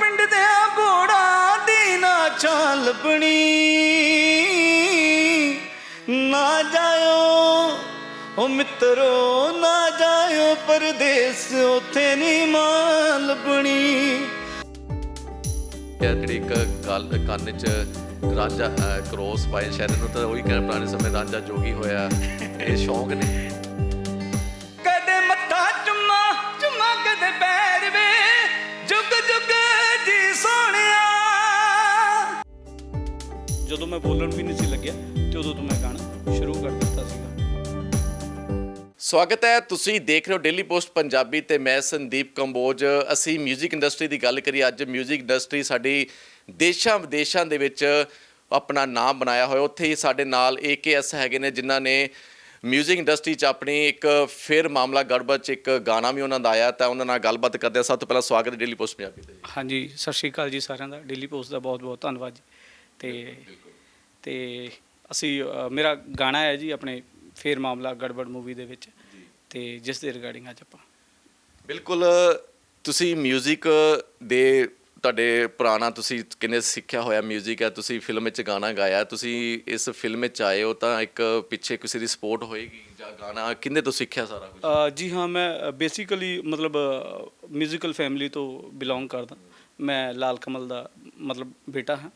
ਪਿੰਡ ਦੇ ਬੋੜਾ ਦੀ ਨਾ ਚਾਲ ਬਣੀ। ਨਾ ਜਾਇਓ ਓ ਮਿੱਤਰੋ, ਨਾ ਜਾਇਓ, ਪਰਦੇਸ ਉਥੇ ਨਹੀਂ ਮਾਲ ਬਣੀ। ਜਿਹੜੀ ਇੱਕ ਗੱਲ, ਕੰਨ 'ਚ ਰਾਂਝਾ ਕਰੋਸ ਪਾਏ ਸ਼ਹਿਰ ਨੂੰ ਤਾਂ ਉਹੀ ਕਹਿ ਪੁਰਾਣੇ ਸਮੇਂ ਰਾਂਝਾ ਜੋਗੀ ਹੋਇਆ। ਇਹ ਸ਼ੌਂਕ ਨੇ। ਜਦੋਂ ਮੈਂ ਬੋਲਣ ਵੀ ਨਹੀਂ ਸੀ ਲੱਗਿਆ ਤੇ ਉਦੋਂ ਤੋਂ ਮੈਂ ਗਾਣਾ ਸ਼ੁਰੂ ਕਰ ਦਿੱਤਾ ਸੀਗਾ ਸਵਾਗਤ ਹੈ ਤੁਸੀਂ ਦੇਖ ਰਹੇ ਹੋ ਡੇਲੀ ਪੋਸਟ ਪੰਜਾਬੀ ਤੇ ਮੈਂ ਸੰਦੀਪ ਕੰਬੋਜ ਅਸੀਂ 뮤직 ਇੰਡਸਟਰੀ ਦੀ ਗੱਲ ਕਰੀ ਅੱਜ 뮤직 ਇੰਡਸਟਰੀ ਸਾਡੀ ਦੇਸ਼ਾਂ ਵਿਦੇਸ਼ਾਂ ਦੇ ਵਿੱਚ ਆਪਣਾ ਨਾਮ ਬਣਾਇਆ ਹੋਇਆ ਉੱਥੇ ਹੀ ਸਾਡੇ ਨਾਲ AKS ਹੈਗੇ ਨੇ ਜਿਨ੍ਹਾਂ ਨੇ 뮤직 ਇੰਡਸਟਰੀ 'ਚ ਆਪਣੀ ਇੱਕ ਫਿਰ ਮਾਮਲਾ ਗੜਬੜ 'ਚ ਇੱਕ ਗਾਣਾ ਵੀ ਉਹਨਾਂ ਦਾ ਆਇਆ ਤਾਂ ਉਹਨਾਂ ਨਾਲ ਗੱਲਬਾਤ ਕਰਦੇ ਹਾਂ ਸਭ ਤੋਂ ਪਹਿਲਾਂ ਸਵਾਗਤ ਹੈ ਡੇਲੀ ਪੋਸਟ ਪੰਜਾਬੀ ਤੇ ਹਾਂਜੀ ਸਤਿ ਸ਼੍ਰੀ ਅਕਾਲ ਜੀ ਸਾਰਿਆਂ ਦਾ ਡੇਲੀ ਪੋਸਟ ਦਾ ਬਹੁਤ ਬਹੁਤ ਧੰਨਵਾਦ ਜੀ ਤੇ ਤੇ ਅਸੀਂ ਅ, ਮੇਰਾ ਗਾਣਾ ਹੈ ਜੀ ਆਪਣੇ ਫੇਰ ਮਾਮਲਾ ਗੜਬੜ ਮੂਵੀ ਦੇ ਵਿੱਚ ਤੇ ਜਿਸ ਦੇ ਰਿਗਾਰਡਿੰਗ ਅੱਜ ਆਪਾਂ ਬਿਲਕੁਲ ਤੁਸੀਂ 뮤직 ਦੇ ਤੁਹਾਡੇ ਪੁਰਾਣਾ ਤੁਸੀਂ ਕਿੰਨੇ ਸਿੱਖਿਆ ਹੋਇਆ 뮤직 ਹੈ ਤੁਸੀਂ ਫਿਲਮ ਵਿੱਚ ਗਾਣਾ ਗਾਇਆ ਤੁਸੀਂ ਇਸ ਫਿਲਮ ਵਿੱਚ ਆਏ ਹੋ ਤਾਂ ਇੱਕ ਪਿੱਛੇ ਕਿਸੇ ਦੀ ਸਪੋਰਟ ਹੋਏਗੀ ਜਾਂ ਗਾਣਾ ਕਿੰਨੇ ਤੋਂ ਸਿੱਖਿਆ ਸਾਰਾ ਕੁਝ ਅ, ਜੀ ਹਾਂ ਮੈਂ ਬੇਸਿਕਲੀ ਮਤਲਬ ਮਿਊਜ਼ੀਕਲ ਫੈਮਿਲੀ ਤੋਂ ਬਿਲੋਂਗ ਕਰਦਾ ਮੈਂ ਲਾਲ ਕਮਲ ਦਾ ਮਤਲਬ ਬੇਟਾ ਹਾਂ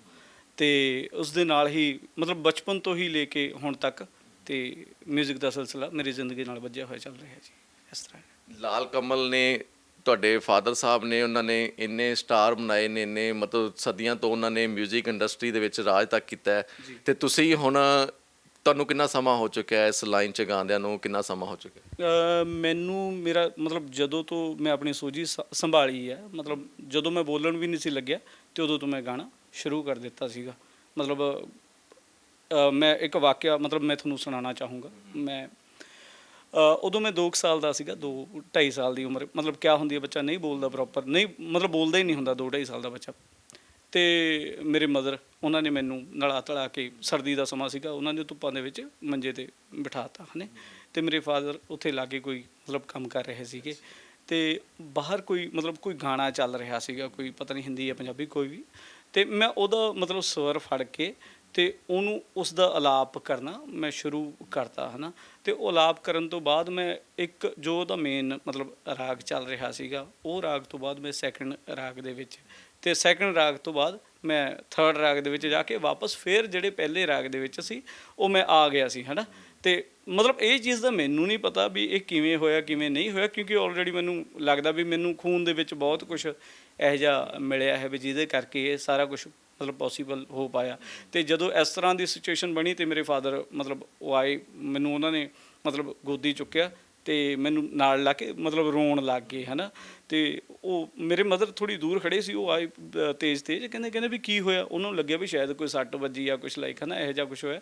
ਤੇ ਉਸ ਦੇ ਨਾਲ ਹੀ ਮਤਲਬ ਬਚਪਨ ਤੋਂ ਹੀ ਲੈ ਕੇ ਹੁਣ ਤੱਕ ਤੇ ਮਿਊਜ਼ਿਕ ਦਾ ਸਿਲਸਿਲਾ ਮੇਰੀ ਜ਼ਿੰਦਗੀ ਨਾਲ ਵੱਜਿਆ ਹੋਇਆ ਚੱਲ ਰਿਹਾ ਜੀ ਇਸ ਤਰ੍ਹਾਂ। ਲਾਲ ਕਮਲ ਨੇ ਤੁਹਾਡੇ ਫਾਦਰ ਸਾਹਿਬ ਨੇ ਉਹਨਾਂ ਨੇ ਇੰਨੇ ਸਟਾਰ ਬਣਾਏ ਨੇ ਇੰਨੇ ਮਤਲਬ ਸਦੀਆਂ ਤੋਂ ਉਹਨਾਂ ਨੇ 뮤직 ਇੰਡਸਟਰੀ ਦੇ ਵਿੱਚ ਰਾਜ ਤੱਕ ਕੀਤਾ ਹੈ। ਤੇ ਤੁਸੀਂ ਹੁਣ ਤੁਹਾਨੂੰ ਕਿੰਨਾ ਸਮਾਂ ਹੋ ਚੁੱਕਿਆ ਹੈ ਇਸ ਲਾਈਨ 'ਚ ਗਾਉਂਦਿਆਂ ਨੂੰ ਕਿੰਨਾ ਸਮਾਂ ਹੋ ਚੁੱਕਿਆ ਮੈਨੂੰ ਮੇਰਾ ਮਤਲਬ ਜਦੋਂ ਤੋਂ ਮੈਂ ਆਪਣੀ ਸੋਝੀ ਸੰਭਾਲੀ ਹੈ ਮਤਲਬ ਜਦੋਂ ਮੈਂ ਬੋਲਣ ਵੀ ਨਹੀਂ ਸੀ ਲੱਗਿਆ ਤੇ ਉਦੋਂ ਤੋਂ ਮੈਂ ਗਾਣਾ ਸ਼ੁਰੂ ਕਰ ਦਿੱਤਾ ਸੀਗਾ। ਮਤਲਬ ਅ, ਮੈਂ ਇੱਕ ਵਾਕਿਆ ਮਤਲਬ ਮੈਂ ਤੁਹਾਨੂੰ ਸੁਣਾਉਣਾ ਚਾਹੂੰਗਾ। ਮੈਂ ਅ, ਉਦੋਂ ਮੈਂ 2 ਸਾਲ ਦਾ ਸੀਗਾ 2 2.5 ਸਾਲ ਦੀ ਉਮਰ। ਮਤਲਬ ਕਿਆ ਹੁੰਦੀ ਹੈ ਬੱਚਾ ਨਹੀਂ ਬੋਲਦਾ ਪ੍ਰੋਪਰ ਨਹੀਂ ਮਤਲਬ ਬੋਲਦਾ ਹੀ ਨਹੀਂ ਹੁੰਦਾ 2 2.5 ਸਾਲ ਦਾ ਬੱਚਾ। ਤੇ ਮੇਰੇ ਮਦਰ ਉਹਨਾਂ ਨੇ ਮੈਨੂੰ ਨਲਾ ਤਲਾ ਕੇ ਸਰਦੀ ਦਾ ਸਮਾਂ ਸੀਗਾ ਉਹਨਾਂ ਨੇ ਧੁੱਪਾਂ ਦੇ ਵਿੱਚ ਮੰਜੇ ਤੇ ਬਿਠਾਤਾ ਹਨੇ ਤੇ ਮੇਰੇ ਫਾਦਰ ਉੱਥੇ ਲਾਗੇ ਕੋਈ ਮਤਲਬ ਕੰਮ ਕਰ ਰਹੇ ਸੀਗੇ। ਤੇ ਬਾਹਰ ਕੋਈ ਮਤਲਬ ਕੋਈ ਗਾਣਾ ਚੱਲ ਰਿਹਾ ਸੀਗਾ ਕੋਈ ਪਤਾ ਨਹੀਂ ਹਿੰਦੀ ਜਾਂ ਪੰਜਾਬੀ ਕੋਈ ਵੀ। ਤੇ ਮੈਂ ਉਹਦਾ ਮਤਲਬ ਸਵਰ ਫੜ ਕੇ ਤੇ ਉਹਨੂੰ ਉਸ ਦਾ ਅਲਾਪ ਕਰਨਾ ਮੈਂ ਸ਼ੁਰੂ ਕਰਤਾ, ਹਨਾ। ਤੇ ਉਹ ਅਲਾਪ ਕਰਨ ਤੋਂ ਬਾਅਦ ਮੈਂ ਇੱਕ ਜੋ ਉਹਦਾ ਮੇਨ ਮਤਲਬ ਰਾਗ ਚੱਲ ਰਿਹਾ ਸੀਗਾ, ਉਹ ਰਾਗ ਤੋਂ ਬਾਅਦ ਮੈਂ ਸੈਕੰਡ ਰਾਗ ਦੇ ਵਿੱਚ ਤੇ ਸੈਕੰਡ ਰਾਗ ਤੋਂ ਬਾਅਦ ਮੈਂ ਥਰਡ ਰਾਗ ਦੇ ਵਿੱਚ ਜਾ ਕੇ ਵਾਪਸ ਫੇਰ ਜਿਹੜੇ ਪਹਿਲੇ ਰਾਗ ਦੇ ਵਿੱਚ ਸੀ, ਉਹ ਮੈਂ ਆ ਗਿਆ ਸੀ, ਹਨਾ। ਤੇ ਮਤਲਬ ਇਹ ਚੀਜ਼ ਦਾ ਮੈਨੂੰ ਨਹੀਂ ਪਤਾ ਵੀ ਇਹ ਕਿਵੇਂ ਹੋਇਆ, ਕਿਵੇਂ ਨਹੀਂ ਹੋਇਆ, ਕਿਉਂਕਿ ਆਲਰੇਡੀ ਮੈਨੂੰ ਲੱਗਦਾ ਵੀ ਮੈਨੂੰ ਖੂਨ ਦੇ ਵਿੱਚ ਬਹੁਤ ਕੁਝ ਇਹੋ ਜਿਹਾ ਮਿਲਿਆ ਹੈ ਵੀ ਜਿਹਦੇ ਕਰਕੇ ਇਹ ਸਾਰਾ ਕੁਝ ਮਤਲਬ ਪੋਸੀਬਲ ਹੋ ਪਾਇਆ। ਤੇ ਜਦੋਂ ਇਸ ਤਰ੍ਹਾਂ ਦੀ ਸਿਚੁਏਸ਼ਨ ਬਣੀ ਤੇ ਮੇਰੇ ਫਾਦਰ ਮਤਲਬ ਉਹ ਆਏ, ਮੈਨੂੰ ਉਹਨਾਂ ਨੇ ਮਤਲਬ ਗੋਦੀ ਚੁੱਕਿਆ ਤੇ ਮੈਨੂੰ ਨਾਲ ਲਾ ਕੇ ਮਤਲਬ ਰੋਣ ਲੱਗ ਗਏ, ਹਨਾ? ਤੇ ਉਹ ਮੇਰੇ ਮਦਰ ਥੋੜੀ ਦੂਰ ਖੜੇ ਸੀ, ਉਹ ਆਏ ਤੇਜ਼ ਤੇਜ਼ ਕਹਿੰਦੇ ਕਹਿੰਦੇ ਵੀ ਕੀ ਹੋਇਆ? ਉਹਨਾਂ ਨੂੰ ਲੱਗਿਆ ਵੀ ਸ਼ਾਇਦ ਕੋਈ ਸੱਟ ਵੱਜੀ ਜਾਂ ਕੁਝ ਲਾਈਕ ਹਨਾ? ਇਹੋ ਜਿਹਾ ਕੁਝ ਹੋਇਆ।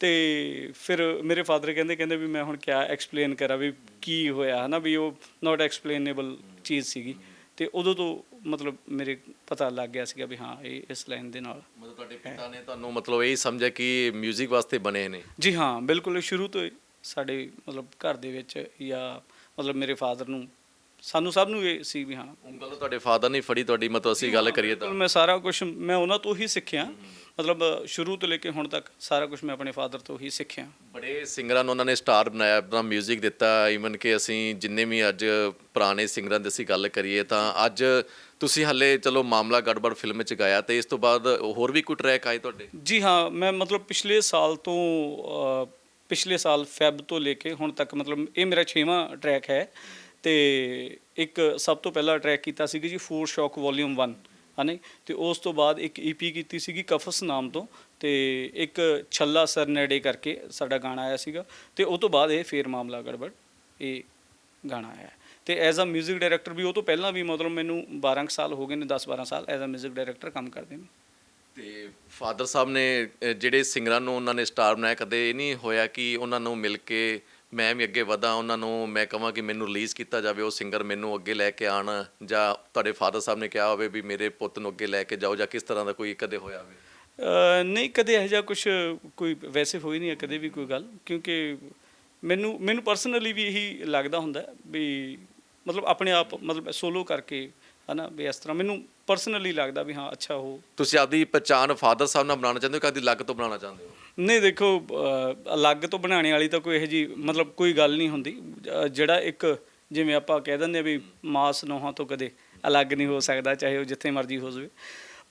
ਤੇ ਫਿਰ ਮੇਰੇ ਫਾਦਰ ਕਹਿੰਦੇ ਕਹਿੰਦੇ ਵੀ ਮੈਂ ਹੁਣ ਕਿਆ ਐਕਸਪਲੇਨ ਕਰਾਂ ਵੀ ਕੀ ਹੋਇਆ, ਹਨਾ? ਵੀ ਉਹ ਨਾਟ ਐਕਸਪਲੇਨੇਬਲ ਚੀਜ਼ ਸੀਗੀ। ਤੇ ਉਦੋਂ ਤੋਂ ਮਤਲਬ ਮੇਰੇ ਪਤਾ ਲੱਗ ਗਿਆ ਸੀਗਾ ਵੀ ਹਾਂ ਇਹ ਇਸ ਲਾਈਨ ਦੇ ਨਾਲ। ਮਤਲਬ ਤੁਹਾਡੇ ਪਿਤਾ ਨੇ ਤੁਹਾਨੂੰ ਮਤਲਬ ਇਹ ਸਮਝਿਆ ਕਿ 뮤직 ਵਾਸਤੇ ਬਣੇ ਨੇ। ਜੀ ਹਾਂ ਬਿਲਕੁਲ ਸ਼ੁਰੂ ਤੋਂ ਹੀ ਸਾਡੇ ਮਤਲਬ ਘਰ ਦੇ ਵਿੱਚ ਜਾਂ ਮਤਲਬ ਮੇਰੇ ਫਾਦਰ ਨੂੰ ਸਾਨੂੰ ਸਭ ਨੂੰ ਇਹ ਸੀ ਵੀ ਹਾਂ। ਉਂਗਲ ਤੁਹਾਡੇ ਫਾਦਰ ਨੇ ਫੜੀ ਤੁਹਾਡੀ ਮਤਲਬ ਅਸੀਂ ਗੱਲ ਕਰੀਏ ਤਾਂ। ਮੈਂ ਸਾਰਾ ਕੁਝ ਮੈਂ ਉਹਨਾਂ ਤੋਂ ਹੀ ਸਿੱਖਿਆ। ਮਤਲਬ ਸ਼ੁਰੂ ਤੋਂ ਲੈ ਕੇ ਹੁਣ ਤੱਕ ਸਾਰਾ ਕੁਝ ਮੈਂ ਆਪਣੇ ਫਾਦਰ ਤੋਂ ਹੀ ਸਿੱਖਿਆ। ਬੜੇ ਸਿੰਗਰਾਂ ਨੂੰ ਉਹਨਾਂ ਨੇ ਸਟਾਰ ਬਣਾਇਆ ਆਪਣਾ 뮤직 ਦਿੱਤਾ ਈਵਨ ਕਿ ਅਸੀਂ ਜਿੰਨੇ ਵੀ ਅੱਜ ਪੁਰਾਣੇ ਸਿੰਗਰਾਂ ਦੀ ਅਸੀਂ ਗੱਲ ਕਰੀਏ ਤਾਂ ਅੱਜ ਤੁਸੀਂ ਹੱਲੇ ਚਲੋ ਮਾਮਲਾ ਗੜਬੜ ਫਿਲਮ ਵਿੱਚ ਗਾਇਆ ਤੇ ਇਸ ਤੋਂ ਬਾਅਦ ਹੋਰ ਵੀ ਕੋਈ ਟਰੈਕ ਆਏ ਤੁਹਾਡੇ? ਜੀ ਹਾਂ ਮੈਂ ਮਤਲਬ ਪਿਛਲੇ ਸਾਲ ਤੋਂ ਪਿਛਲੇ ਸਾਲ ਫੈਬ ਤੋਂ ਲੈ ਕੇ ਹੁਣ ਤੱਕ ਮਤਲਬ ਇਹ ਮੇਰਾ 6ਵਾਂ ਟਰੈਕ ਹੈ ਤੇ ਇੱਕ ਸਭ ਤੋਂ ਪਹਿਲਾ ਟਰੈਕ ਕੀਤਾ ਸੀਗਾ ਜੀ ਫੋਰ ਸ਼ੌਕ ਵੋਲਿਊਮ 1 ਹਨੇ ਤੇ ਉਸ ਤੋਂ ਬਾਅਦ ਇੱਕ ਈਪੀ ਕੀਤੀ ਸੀਗੀ ਕਫਸ ਨਾਮ ਤੋਂ ਤੇ ਇੱਕ ਛੱਲਾ ਸਰ ਨੇੜੇ ਕਰਕੇ ਸਾਡਾ ਗਾਣਾ ਆਇਆ ਸੀਗਾ ਤੇ ਉਹ ਤੋਂ ਬਾਅਦ ਇਹ ਫੇਰ ਮਾਮਲਾ ਗੜਬੜ ਇਹ ਗਾਣਾ ਆਇਆ ਤੇ ਐਜ਼ ਅ 뮤직 ਡਾਇਰੈਕਟਰ ਵੀ ਉਹ ਤੋਂ ਪਹਿਲਾਂ ਵੀ ਮਤਲਬ ਮੈਨੂੰ 12 ਕੁ ਸਾਲ ਹੋ ਗਏ ਨੇ 10 12 ਸਾਲ ਐਜ਼ ਅ 뮤직 ਡਾਇਰੈਕਟਰ ਕੰਮ ਕਰਦੇ ਨੇ ਤੇ ਫਾਦਰ ਸਾਹਿਬ ਨੇ ਅਹ, ਜਿਹੜੇ ਸਿੰਗਰਾਂ ਨੂੰ ਉਹਨਾਂ ਨੇ ਸਟਾਰ ਬਣਾਇਆ ਕਦੇ ਇਹ ਨਹੀਂ ਹੋਇਆ ਕਿ ਉਹਨਾਂ ਨੂੰ ਮਿਲ ਕੇ ਮੈਂ ਵੀ ਅੱਗੇ ਵਧਾਂ, ਉਹਨਾਂ ਨੂੰ ਮੈਂ ਕਹਾਂ ਕਿ ਮੈਨੂੰ ਰਿਲੀਜ਼ ਕੀਤਾ ਜਾਵੇ, ਉਹ ਸਿੰਗਰ ਮੈਨੂੰ ਅੱਗੇ ਲੈ ਕੇ ਆਣ ਜਾਂ ਤੁਹਾਡੇ ਫਾਦਰ ਸਾਹਿਬ ਨੇ ਕਿਹਾ ਹੋਵੇ ਵੀ ਮੇਰੇ ਪੁੱਤ ਨੂੰ ਅੱਗੇ ਲੈ ਕੇ ਜਾਓ, ਜਾਂ ਕਿਸ ਤਰ੍ਹਾਂ ਦਾ ਕੋਈ ਕਦੇ ਹੋਇਆ ਹੋਵੇ? ਨਹੀਂ, ਕਦੇ ਇਹੋ ਜਿਹਾ ਕੁਝ ਕੋਈ ਵੈਸੇ ਹੋਈ ਨਹੀਂ ਹੈ, ਕਦੇ ਵੀ ਕੋਈ ਗੱਲ, ਕਿਉਂਕਿ ਮੈਨੂੰ ਮੈਨੂੰ ਪਰਸਨਲੀ ਵੀ ਇਹੀ ਲੱਗਦਾ ਹੁੰਦਾ ਵੀ ਮਤਲਬ ਆਪਣੇ ਆਪ, ਮਤਲਬ ਸੋਲੋ ਕਰਕੇ ਹਨਾ ਵੀ ਇਸ ਤਰ੍ਹਾਂ ਮੈਨੂੰ ਪਰਸਨਲੀ ਲੱਗਦਾ ਵੀ ਹਾਂ ਅੱਛਾ ਉਹ। ਤੁਸੀਂ ਆਪਦੀ ਪਛਾਣ ਫਾਦਰ ਸਾਹਿਬ ਨਾਲ ਬਣਾਉਣਾ ਚਾਹੁੰਦੇ ਹੋ ਕਦੀ ਲੱਗ ਤੋਂ ਬਣਾਉਣਾ ਚਾਹੁੰਦੇ ਹੋ? ਨਹੀਂ ਦੇਖੋ ਅਹ, ਅਲੱਗ ਤੋਂ ਬਣਾਉਣੇ ਵਾਲੀ ਤਾਂ ਕੋਈ ਇਹੋ ਜੀ ਮਤਲਬ ਕੋਈ ਗੱਲ ਨਹੀਂ ਹੁੰਦੀ। ਅਹ, ਜਿਹੜਾ ਇੱਕ ਜਿਵੇਂ ਆਪਾਂ ਕਹਿ ਦਿੰਦੇ ਆ ਵੀ ਮਾਸ ਨੋਹਾਂ ਤੋਂ ਕਦੇ ਅਲੱਗ ਨਹੀਂ ਹੋ ਸਕਦਾ ਚਾਹੇ ਉਹ ਜਿੱਥੇ ਮਰਜ਼ੀ ਹੋ ਜਾਵੇ।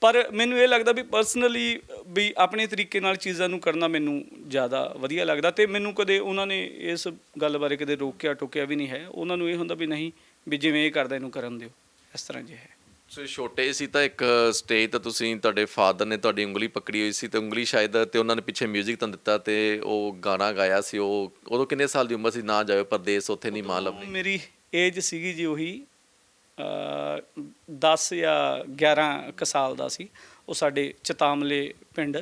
ਪਰ ਮੈਨੂੰ ਇਹ ਲੱਗਦਾ ਵੀ ਪਰਸਨਲੀ ਵੀ ਆਪਣੇ ਤਰੀਕੇ ਨਾਲ ਚੀਜ਼ਾਂ ਨੂੰ ਕਰਨਾ ਮੈਨੂੰ ਜ਼ਿਆਦਾ ਵਧੀਆ ਲੱਗਦਾ ਤੇ ਮੈਨੂੰ ਕਦੇ ਉਹਨਾਂ ਨੇ ਇਸ ਗੱਲ ਬਾਰੇ ਕਦੇ ਰੋਕਿਆ ਟੋਕਿਆ ਵੀ ਨਹੀਂ ਹੈ। ਉਹਨਾਂ ਨੂੰ ਇਹ ਹੁੰਦਾ ਵੀ ਨਹੀਂ ਵੀ ਜਿਵੇਂ ਇਹ ਕਰਦਾ ਇਹਨੂੰ ਕਰਨ ਦਿਓ। ਇਸ ਤਰ੍ਹਾਂ ਜੇ ਹੈ ਤੁਸੀਂ ਛੋਟੇ ਸੀ ਤਾਂ ਇੱਕ ਸਟੇਜ ਤੇ ਤੁਸੀਂ ਤੁਹਾਡੇ ਫਾਦਰ ਨੇ ਤੁਹਾਡੀ ਉਂਗਲੀ ਪਕੜੀ ਹੋਈ ਸੀ ਤੇ ਉਂਗਲੀ ਸ਼ਾਇਦ ਤੇ ਉਹਨਾਂ ਨੇ ਪਿੱਛੇ 뮤직 ਤਾਂ ਦਿੱਤਾ ਤੇ ਉਹ ਗਾਣਾ ਗਾਇਆ ਸੀ। ਉਹ ਉਦੋਂ ਕਿੰਨੇ ਸਾਲ ਦੀ ਉਮਰ ਸੀ? ਨਾ ਜਾਵੇ ਪਰਦੇਸ ਉੱਥੇ ਨਹੀਂ ਮਾਂ ਲੱਭਣੀ। ਮੇਰੀ ਏਜ ਸੀਗੀ ਜੀ ਉਹੀ ਅ 10 ਜਾਂ 11 ਕੁ ਸਾਲ ਦਾ ਸੀ। ਉਹ ਸਾਡੇ ਚਤਾਮਲੇ ਪਿੰਡ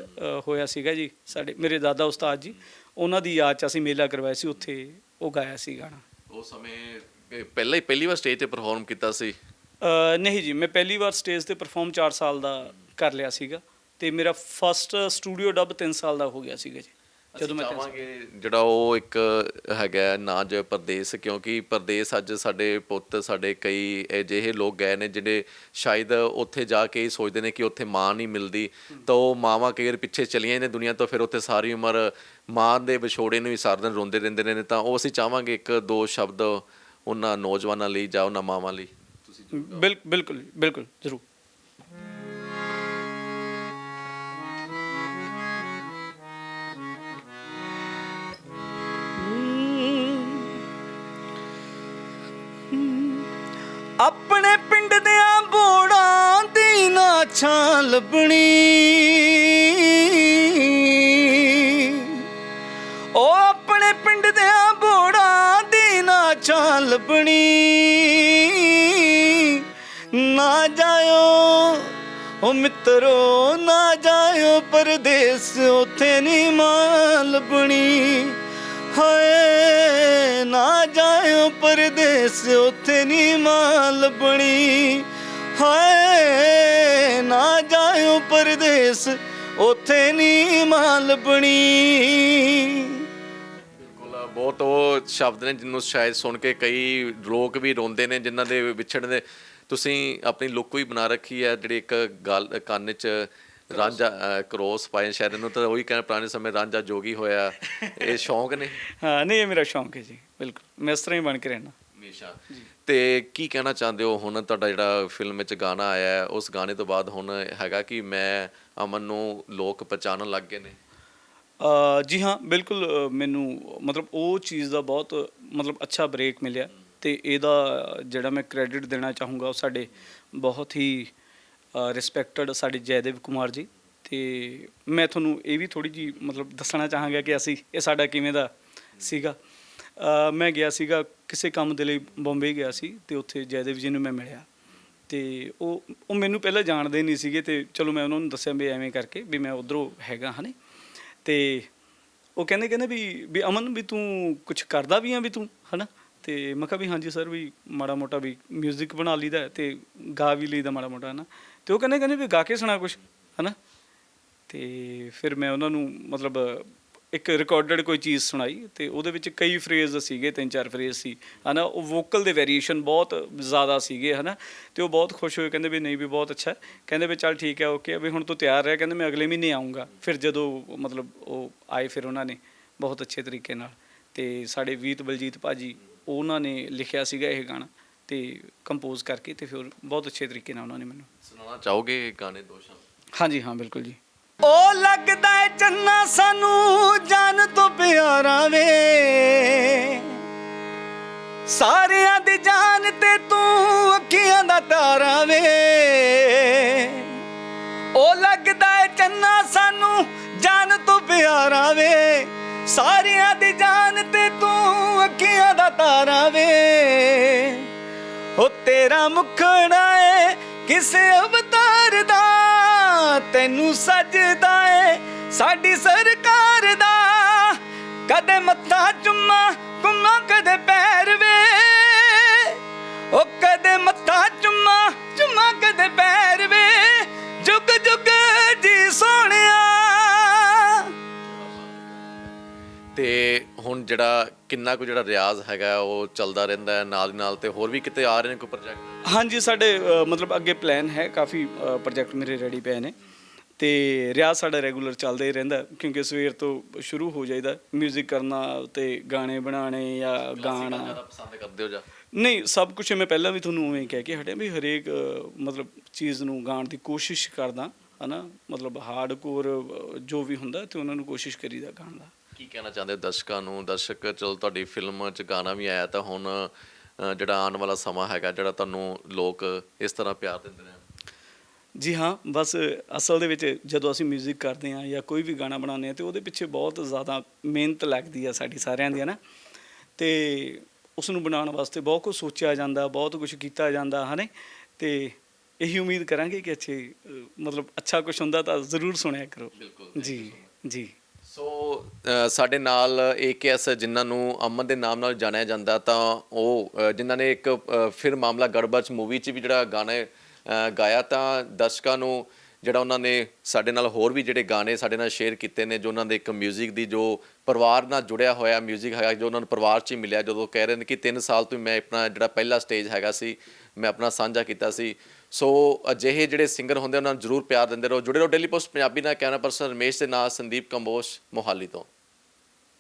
ਹੋਇਆ ਸੀਗਾ ਜੀ। ਸਾਡੇ ਮੇਰੇ ਦਾਦਾ ਉਸਤਾਦ ਜੀ ਉਹਨਾਂ ਦੀ ਯਾਦ ਚ ਅਸੀਂ ਮੇਲਾ ਕਰਵਾਇਆ ਸੀ ਉੱਥੇ ਉਹ ਗਾਇਆ ਸੀ ਗਾਣਾ। ਉਸ ਸਮੇਂ ਪਹਿਲਾਂ ਹੀ ਪਹਿਲੀ ਵਾਰ ਸਟੇਜ ਤੇ ਪਰਫਾਰਮ ਕੀਤਾ ਸੀ। ਅ, ਨਹੀਂ ਜੀ ਮੈਂ ਪਹਿਲੀ ਵਾਰ ਸਟੇਜ ਤੇ ਪਰਫਾਰਮ 4 ਸਾਲ ਦਾ ਕਰ ਲਿਆ ਸੀਗਾ ਤੇ ਮੇਰਾ ਫਸਟ ਸਟੂਡੀਓ ਡੱਬ 3 ਸਾਲ ਦਾ ਹੋ ਗਿਆ ਸੀਗਾ ਜੀ ਜਦੋਂ ਮੈਂ ਤਿੰਨ ਚਾਹਾਂਗੇ ਜਿਹੜਾ ਉਹ ਇੱਕ ਹੈਗਾ ਨਾ ਜੋ ਪਰਦੇਸ ਕਿਉਂਕਿ ਪਰਦੇਸ ਅੱਜ ਸਾਡੇ ਪੁੱਤ ਸਾਡੇ ਕਈ ਅਜਿਹੇ ਲੋਕ ਗਏ ਨੇ ਜਿਹੜੇ ਸ਼ਾਇਦ ਉੱਥੇ ਜਾ ਕੇ ਹੀ ਸੋਚਦੇ ਨੇ ਕਿ ਉੱਥੇ ਮਾਂ ਨਹੀਂ ਮਿਲਦੀ ਤਾਂ ਉਹ ਮਾਵਾਂ ਕਈ ਵਾਰ ਪਿੱਛੇ ਚਲੀਆਂ ਨੇ ਦੁਨੀਆ ਤੋਂ ਫਿਰ ਉੱਥੇ ਸਾਰੀ ਉਮਰ ਮਾਂ ਦੇ ਵਿਛੋੜੇ ਨੂੰ ਵੀ ਸਾਰਾ ਦਿਨ ਰੋਂਦੇ ਰਹਿੰਦੇ ਨੇ ਤਾਂ ਉਹ ਅਸੀਂ ਚਾਹਾਂਗੇ ਇੱਕ ਦੋ ਸ਼ਬਦ ਉਹਨਾਂ ਨੌਜਵਾਨਾਂ ਲਈ ਜਾਂ ਉਹਨਾਂ ਮਾਵਾਂ ਲਈ। ਬਿਲ- ਬਿਲਕੁਲ ਬਿਲਕੁਲ ਜ਼ਰੂਰ। ਆਪਣੇ ਪਿੰਡ ਦਿਆਂ ਬੋੜਾਂ ਦੀ ਨਾ ਛਾਂ ਲੱਭਣੀ। ਉਹ ਆਪਣੇ ਪਿੰਡ ਦਿਆਂ ਬੋੜਾਂ ਦੀ ਨਾ ਛਾਂ ਲੱਭਣੀ। ਨਾ ਜਾਇਓ, ਉਹ ਮਿੱਤਰੋ ਨਾ ਜਾਇਓ, ਪਰਦੇਸ ਉਥੇ ਨਹੀਂ ਮਾਂ ਲੱਭਣੀ ਹਾਏ, ਨਾ ਜਾਇਓ, ਪਰਦੇਸ ਉਥੇ ਨਹੀਂ ਮਾਂ ਲੱਭਣੀ ਹਾਏ, ਨਾ ਜਾਇਓ, ਪਰਦੇਸ ਉਥੇ ਨਹੀਂ ਮਾਂ ਲੱਭਣੀ ਬਹੁਤ ਉਹ ਸ਼ਬਦ ਨੇ ਜਿਹਨੂੰ ਸ਼ਾਇਦ ਸੁਣ ਕੇ ਕਈ ਲੋਕ ਵੀ ਰੋਂਦੇ ਨੇ, ਜਿਨ੍ਹਾਂ ਦੇ ਵਿਛੜਨ ਦੇ ਤੁਸੀਂ ਆਪਣੀ ਲੁੱਕ ਵੀ ਬਣਾ ਰੱਖੀ ਹੈ ਜਿਹੜੀ ਇੱਕ ਗੱਲ ਕੰਨ 'ਚ ਰਾਂਝਾ ਕ੍ਰੋਸ ਪਾਏ ਸ਼ਾਇਦ ਇਹਨੂੰ ਤਾਂ ਉਹੀ ਕਹਿੰਦੇ ਪੁਰਾਣੇ ਸਮੇਂ ਰਾਂਝਾ ਜੋਗੀ ਹੋਇਆ। ਇਹ ਸ਼ੌਂਕ ਨੇ? ਹਾਂ ਨਹੀਂ ਇਹ ਮੇਰਾ ਸ਼ੌਂਕ ਹੈ ਜੀ ਬਿਲਕੁਲ। ਮੈਂ ਇਸ ਤਰ੍ਹਾਂ ਹੀ ਬਣ ਕੇ ਰਹਿਣਾ। ਹਮੇਸ਼ਾ। ਤੇ ਕੀ ਕਹਿਣਾ ਚਾਹੁੰਦੇ ਹੋ? ਹੁਣ ਤੁਹਾਡਾ ਜਿਹੜਾ ਫਿਲਮ ਵਿੱਚ ਗਾਣਾ ਆਇਆ ਹੈ ਉਸ ਗਾਣੇ ਤੋਂ ਬਾਅਦ ਹੁਣ ਹੈਗਾ ਕਿ ਮੈਂ ਅਮਨ ਨੂੰ ਲੋਕ ਪਛਾਣਨ ਲੱਗ ਗਏ ਨੇ? ਜੀ ਹਾਂ ਬਿਲਕੁਲ ਮੈਨੂੰ ਮਤਲਬ ਉਹ ਚੀਜ਼ ਦਾ ਬਹੁਤ ਮਤਲਬ ਅੱਛਾ ਬ੍ਰੇਕ ਮਿਲਿਆ। ਤੇ ਇਹਦਾ ਜਿਹੜਾ ਮੈਂ ਕ੍ਰੈਡਿਟ ਦੇਣਾ ਚਾਹੂੰਗਾ ਉਹ ਸਾਡੇ ਬਹੁਤ ਹੀ ਰਿਸਪੈਕਟਡ ਸਾਡੇ ਜੈਦੇਵ ਕੁਮਾਰ ਜੀ ਤੇ ਮੈਂ ਤੁਹਾਨੂੰ ਇਹ ਵੀ ਥੋੜੀ ਜੀ ਮਤਲਬ ਦੱਸਣਾ ਚਾਹਾਂਗਾ ਕਿ ਅਸੀਂ, ਇਹ ਸਾਡਾ ਕਿਵੇਂ ਦਾ ਸੀਗਾ। ਮੈਂ ਗਿਆ ਸੀਗਾ ਕਿਸੇ ਕੰਮ ਦੇ ਲਈ ਬੰਬੇ ਗਿਆ ਸੀ ਤੇ ਉੱਥੇ ਜੈਦੇਵ ਜੀ ਨੂੰ ਮੈਂ ਮਿਲਿਆ ਤੇ ਉਹ ਉਹ ਮੈਨੂੰ ਪਹਿਲਾਂ ਜਾਣਦੇ ਨਹੀਂ ਸੀਗੇ ਤੇ ਚਲੋ ਮੈਂ ਉਹਨਾਂ ਨੂੰ ਦੱਸਿਆ ਵੀ ਐਵੇਂ ਕਰਕੇ ਵੀ ਮੈਂ ਉਧਰੋਂ ਹੈਗਾ ਹਨੇ। ਤੇ ਉਹ ਕਹਿੰਦੇ ਕਹਿੰਦੇ ਵੀ ਵੀ ਅਮਨ ਵੀ ਤੂੰ ਕੁਝ ਕਰਦਾ ਵੀ ਆ ਵੀ ਤੂੰ ਹਨਾ? ਤੇ ਮੈਂ ਕਿਹਾ ਵੀ ਹਾਂਜੀ ਸਰ ਵੀ ਮਾੜਾ ਮੋਟਾ ਵੀ 뮤직 ਬਣਾ ਲਈਦਾ ਹੈ ਤੇ ਗਾ ਵੀ ਲਈਦਾ ਮਾੜਾ ਮੋਟਾ, ਹਨਾ? ਤੇ ਉਹ ਕਹਿੰਦੇ ਕਹਿੰਦੇ ਵੀ ਗਾ ਕੇ ਸੁਣਾ ਕੁਝ ਹਨਾ? ਤੇ ਫਿਰ ਮੈਂ ਉਹਨਾਂ ਨੂੰ ਮਤਲਬ ਇੱਕ ਰਿਕਾਰਡਡ ਕੋਈ ਚੀਜ਼ ਸੁਣਾਈ ਤੇ ਉਹਦੇ ਵਿੱਚ ਕਈ ਫਰੇਜ਼ ਸੀਗੇ, ਤਿੰਨ ਚਾਰ ਫਰੇਜ਼ ਸੀ, ਹਨਾ? ਉਹ ਵੋਕਲ ਦੇ ਵੇਰੀਏਸ਼ਨ ਬਹੁਤ ਜ਼ਿਆਦਾ ਸੀਗੇ, ਹਨਾ? ਤੇ ਉਹ ਬਹੁਤ ਖੁਸ਼ ਹੋਏ, ਕਹਿੰਦੇ ਵੀ ਨਹੀਂ ਵੀ ਬਹੁਤ ਅੱਛਾ ਕਹਿੰਦੇ ਵੀ ਚੱਲ ਠੀਕ ਹੈ, ਓਕੇ, ਵੀ ਹੁਣ ਤੂੰ ਤਿਆਰ ਰਹਿ, ਕਹਿੰਦੇ ਮੈਂ ਅਗਲੇ ਮਹੀਨੇ ਆਉਂਗਾ ਫਿਰ ਜਦੋਂ ਮਤਲਬ ਉਹ ਆਏ ਫਿਰ ਉਹਨਾਂ ਨੇ ਬਹੁਤ ਅੱਛੇ ਤਰੀਕੇ ਨਾਲ। ਤੇ ਸਾਡੇ ਵੀਤ ਬਲਜੀਤ ਭਾਜੀ ਉਹਨਾਂ ਨੇ ਲਿਖਿਆ ਸੀਗਾ ਇਹ ਗਾਣਾ ਤੇ ਕੰਪੋਜ਼ ਕਰਕੇ ਤੇ ਫਿਰ ਬਹੁਤ ਅੱਛੇ ਤਰੀਕੇ ਨਾਲ ਉਹਨਾਂ ਨੇ ਮੈਨੂੰ ਸੁਣਾਉਣਾ ਚਾਹੋਗੇ ਗਾਣੇ ਦੋ ਸ਼ਬਦ? ਹਾਂਜੀ ਹਾਂ ਬਿਲਕੁਲ ਜੀ। ਉਹ ਲੱਗਦਾ ਏ ਚੰਨਾ ਸਾਨੂੰ ਜਾਨ ਤੋਂ ਪਿਆਰਾ ਵੇ। ਸਾਰਿਆਂ ਦੀ ਜਾਨ ਤੇ ਤੂੰ ਅੱਖੀਆਂ ਦਾ ਤਾਰਾ ਵੇ। ਉਹ ਲੱਗਦਾ ਏ ਚੰਨਾ ਸਾਨੂੰ ਜਾਨ ਤੋਂ ਪਿਆਰਾ ਵੇ। ਸਾਰਿਆਂ ਦੀ ਜਾਨ ਤੇ ਤੂੰ ਅੱਖੀਆਂ ਦਾ ਤਾਰਾ ਵੇ। ਉਹ ਤੇਰਾ ਮੁਖੜਾ ਏ, ਕਿਸੇ ਅਵਤਾਰ ਦਾ ਤੈਨੂੰ ਸਜਦਾ ਏ। ਸਾਡੀ ਸਰਕਾਰ ਕਿੰਨਾ ਕੁ ਜਿਹੜਾ ਰਿਆਜ਼ ਹੈਗਾ ਉਹ ਚੱਲਦਾ ਰਹਿੰਦਾ ਹੈ ਨਾਲ ਦੀ ਨਾਲ ਤੇ ਹੋਰ ਵੀ ਕਿਤੇ ਆ ਰਹੇ ਨੇ ਕੋਈ ਪ੍ਰੋਜੈਕਟ ਹਾਂਜੀ ਸਾਡੇ ਅ, ਮਤਲਬ ਅੱਗੇ ਪਲਾਨ ਹੈ ਕਾਫੀ ਪ੍ਰੋਜੈਕਟ ਮੇਰੇ ਰੈਡੀ ਪਏ ਨੇ ਤੇ ਰਿਆਜ਼ ਸਾਡਾ ਰੈਗੂਲਰ ਚੱਲਦਾ ਹੀ ਰਹਿੰਦਾ ਕਿਉਂਕਿ ਸਵੇਰ ਤੋਂ ਸ਼ੁਰੂ ਹੋ ਜਾਈਦਾ 뮤직 ਕਰਨਾ ਤੇ ਗਾਣੇ ਬਣਾਉਣੇ ਜਾਂ ਗਾਣਾ ਜ਼ਿਆਦਾ ਪਸੰਦ ਕਰਦੇ ਹੋ ਜਾਂ? ਨਹੀਂ ਸਭ ਕੁਝ ਮੈਂ ਪਹਿਲਾਂ ਵੀ ਤੁਹਾਨੂੰ ਉਵੇਂ ਕਹਿ ਕੇ ਹਟਿਆ ਵੀ ਹਰੇਕ ਅ, ਮਤਲਬ ਚੀਜ਼ ਨੂੰ ਗਾਣ ਦੀ ਕੋਸ਼ਿਸ਼ ਕਰਦਾ ਹਨਾ? ਮਤਲਬ ਹਾਰਡਕੋਰ ਜੋ ਵੀ ਹੁੰਦਾ ਤੇ ਉਹਨਾਂ ਨੂੰ ਕੋਸ਼ਿਸ਼ ਕਰੀਦਾ ਗਾਣ ਦਾ। ਕੀ ਕਹਿਣਾ ਚਾਹੁੰਦੇ ਹੋ ਦਰਸ਼ਕਾਂ ਨੂੰ? ਦਰਸ਼ਕ ਚਲੋ ਤੁਹਾਡੀ ਫਿਲਮ 'ਚ ਗਾਣਾ ਵੀ ਆਇਆ ਤਾਂ ਹੁਣ ਅ, ਜਿਹੜਾ ਆਉਣ ਵਾਲਾ ਸਮਾਂ ਹੈਗਾ ਜਿਹੜਾ ਤੁਹਾਨੂੰ ਲੋਕ ਇਸ ਤਰ੍ਹਾਂ ਪਿਆਰ ਦਿੰਦੇ ਨੇ? ਜੀ ਹਾਂ ਬਸ ਅਸਲ ਦੇ ਵਿੱਚ ਜਦੋਂ ਅਸੀਂ 뮤직 ਕਰਦੇ ਹਾਂ ਜਾਂ ਕੋਈ ਵੀ ਗਾਣਾ ਬਣਾਉਂਦੇ ਹਾਂ ਤੇ ਉਹਦੇ ਪਿੱਛੇ ਬਹੁਤ ਜ਼ਿਆਦਾ ਮਿਹਨਤ ਲੱਗਦੀ ਆ ਸਾਡੀ ਸਾਰਿਆਂ ਦੀ ਹੈ ਨਾ? ਤੇ ਉਸ ਨੂੰ ਬਣਾਉਣ ਵਾਸਤੇ ਬਹੁਤ ਕੁਝ ਸੋਚਿਆ ਜਾਂਦਾ ਬਹੁਤ ਕੁਝ ਕੀਤਾ ਜਾਂਦਾ ਹਨੇ ਤੇ ਇਹੀ ਉਮੀਦ ਕਰਾਂਗੇ ਕਿ ਅੱਛੇ ਅ, ਮਤਲਬ ਅੱਛਾ ਕੁਝ ਹੁੰਦਾ ਤਾਂ ਜ਼ਰੂਰ ਸੁਣਿਆ ਕਰੋ। ਬਿਲਕੁਲ, ਜੀ ਜੀ। ਸੋ ਅ, ਸਾਡੇ ਨਾਲ ਏਕੇਐਸ ਜਿਨ੍ਹਾਂ ਨੂੰ ਅਮਨ ਦੇ ਨਾਮ ਨਾਲ ਜਾਣਿਆ ਜਾਂਦਾ ਤਾਂ ਉਹ ਅ, ਜਿਨ੍ਹਾਂ ਨੇ ਇੱਕ ਅ, ਫਿਰ ਮਾਮਲਾ ਗੜਬੜ ਮੂਵੀ 'ਚ ਵੀ ਜਿਹੜਾ ਗਾਣਾ ਅ, ਗਾਇਆ ਤਾਂ ਦਰਸ਼ਕਾਂ ਨੂੰ ਜਿਹੜਾ ਉਹਨਾਂ ਨੇ ਸਾਡੇ ਨਾਲ ਹੋਰ ਵੀ ਜਿਹੜੇ ਗਾਣੇ ਸਾਡੇ ਨਾਲ ਸ਼ੇਅਰ ਕੀਤੇ ਨੇ ਜੋ ਉਹਨਾਂ ਦੇ ਇੱਕ 뮤직 ਦੀ ਜੋ ਪਰਿਵਾਰ ਨਾਲ ਜੁੜਿਆ ਹੋਇਆ 뮤직 ਹੈਗਾ ਜੋ ਉਹਨਾਂ ਨੂੰ ਪਰਿਵਾਰ 'ਚ ਹੀ ਮਿਲਿਆ ਜਦੋਂ ਕਹਿ ਰਹੇ ਨੇ ਕਿ 3 ਸਾਲ ਤੋਂ ਮੈਂ ਆਪਣਾ ਜਿਹੜਾ ਪਹਿਲਾ ਸਟੇਜ ਹੈਗਾ ਸੀ ਮੈਂ ਆਪਣਾ ਸਾਂਝਾ ਕੀਤਾ ਸੀ ਸੋ ਅਜਿਹੇ ਜਿਹੜੇ ਸਿੰਗਰ ਹੁੰਦੇ ਉਹਨਾਂ ਨੂੰ ਜਰੂਰ ਪਿਆਰ ਦਿੰਦੇ ਰਹੋ। ਜੁੜੇ ਰਹੋ ਡੇਲੀ ਪੋਸਟ ਪੰਜਾਬੀ ਨਾਲ, ਕੈਮਰਾ ਪਰਸਨ ਰਮੇਸ਼ ਦੇ ਨਾਲ, ਸੰਦੀਪ ਕੰਬੋਸ਼ ਮੋਹਾਲੀ ਤੋਂ।